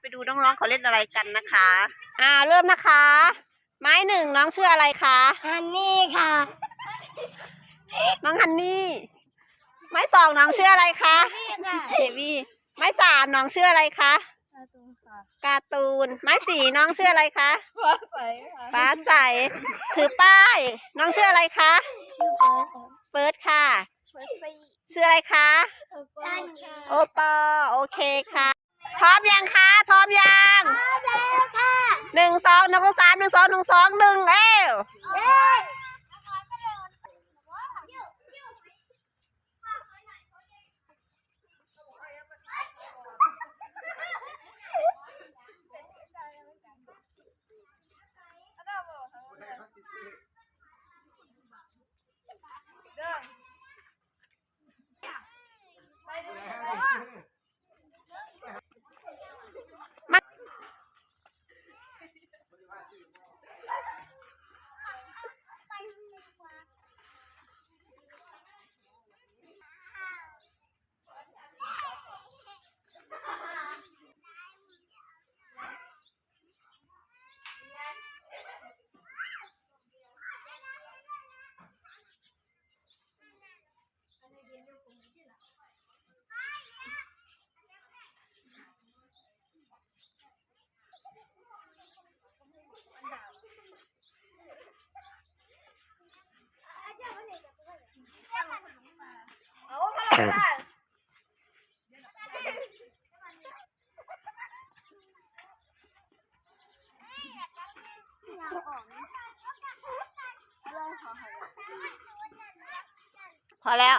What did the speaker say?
ไปดูน้องๆเขาเล่นอะไรกันนะคะ อ่าเริ่มนะคะ ไม้หนึ่งน้องชื่ออะไรคะฮันนี่ค่ะ น้องฮันนี่ ไม้สองน้องชื่ออะไรคะนี่ค่ะเบบี้ไม้สามน้องชื่ออะไรคะประตูค่ะการ์ตูน ไม้สี่น้องชื่ออะไรคะฟ้าใสค่ะฟ้าใส ถือป้าย น้องชื่ออะไรคะชื่อเฟิร์สค่ะเฟิร์สค่ะเฟิร์สซี่ชื่ออะไรคะตันค่ะโอปอโอเคค่ะ พร้อมยังคะพร้อมยังพร้อมแล้วค่ะหนึ่งสองหนึ่งสามหนึ่งสองหนึ่งสองหนึ่งเอ้ว เย้พอแล้ว